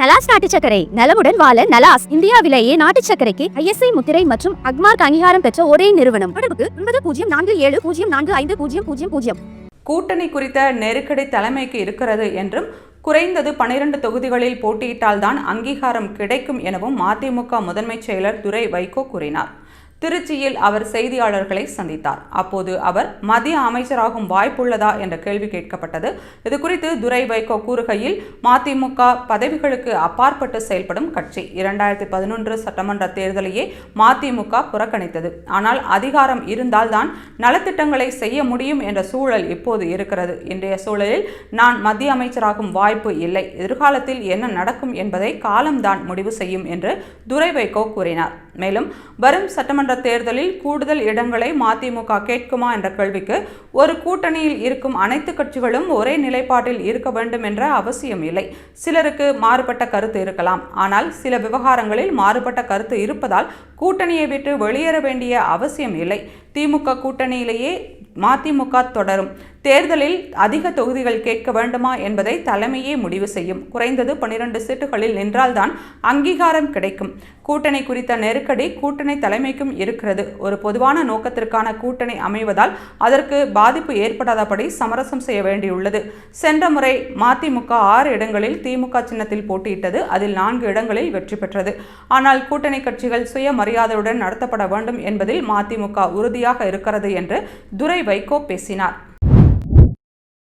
நலாஸ் நாட்டு சக்கரை நலமுடன் வாழ நலாஸ் இந்தியாவிலேயே நாட்டு சக்கரைக்கு ஐஎஸ்ஐ முத்திரை மற்றும் அக்மார்க் அங்கீகாரம் பெற்ற ஒரே நிறுவனம். தொடர்புக்கு ஒன்பது பூஜ்ஜியம் நான்கு ஏழு பூஜ்ஜியம் நான்கு ஐந்து பூஜ்ஜியம் பூஜ்ஜியம் பூஜ்ஜியம். கூட்டணி குறித்த நெருக்கடி தலைமைக்கு இருக்கிறது என்றும் குறைந்தது பனிரெண்டு தொகுதிகளில் போட்டியிட்டால்தான் அங்கீகாரம் கிடைக்கும் எனவும் மதிமுக முதன்மைச் செயலர் துரை வைகோ கூறினார். திருச்சியில் அவர் செய்தியாளர்களை சந்தித்தார். அப்போது அவர் மத்திய அமைச்சராகும் வாய்ப்புள்ளதா? என்ற கேள்வி கேட்கப்பட்டது. இது குறித்து துரை வைகோ கூறுகையில் மதிமுக பதவிகளுக்கு அப்பாற்பட்டு செயல்படும் கட்சி. இரண்டாயிரத்தி பதினொன்று சட்டமன்ற தேர்தலையே மதிமுக புறக்கணித்தது. ஆனால் அதிகாரம் இருந்தால்தான் நலத்திட்டங்களை செய்ய முடியும் என்ற சூழல் இப்போது இருக்கிறது. இன்றைய சூழலில் நான் மத்திய அமைச்சராகும் வாய்ப்பு இல்லை. எதிர்காலத்தில் என்ன நடக்கும் என்பதை காலம்தான் முடிவு செய்யும் என்று துரை வைகோ கூறினார். மேலும் வரும் சட்டமன்ற சட்டமன்ற தேர்தலில் கூடுதல் இடங்களை மதிமுக கேட்குமா என்ற கேள்விக்கு ஒரு கூட்டணியில் இருக்கும் அனைத்து கட்சிகளும் ஒரே நிலைப்பாட்டில் இருக்க வேண்டும் என்ற அவசியம் இல்லை. சிலருக்கு மாறுபட்ட கருத்து இருக்கலாம். ஆனால் சில விவகாரங்களில் மாறுபட்ட கருத்து இருப்பதால் கூட்டணியை விட்டு வெளியேற வேண்டிய அவசியம் இல்லை. திமுக கூட்டணியிலேயே மதிமுக தொடரும். தேர்தலில் அதிக தொகுதிகள் கேட்க வேண்டுமா என்பதை தலைமையே முடிவு செய்யும். குறைந்தது பனிரெண்டு சீட்டுகளில் நின்றால்தான் அங்கீகாரம் கிடைக்கும். கூட்டணி குறித்த நெருக்கடி கூட்டணி தலைமைக்கும் இருக்கிறது. ஒரு பொதுவான நோக்கத்திற்கான கூட்டணி அமைவதால் அதற்கு பாதிப்பு ஏற்படாதபடி சமரசம் செய்ய வேண்டியுள்ளது. சென்ற முறை மதிமுக ஆறு இடங்களில் திமுக சின்னத்தில் போட்டியிட்டது. அதில் நான்கு இடங்களில் வெற்றி பெற்றது. ஆனால் கூட்டணி கட்சிகள் சுயமரியாதையுடன் நடத்தப்பட வேண்டும் என்பதில் மதிமுக உறுதியாக இருக்கிறது என்று துரை வைகோ பேசினார்.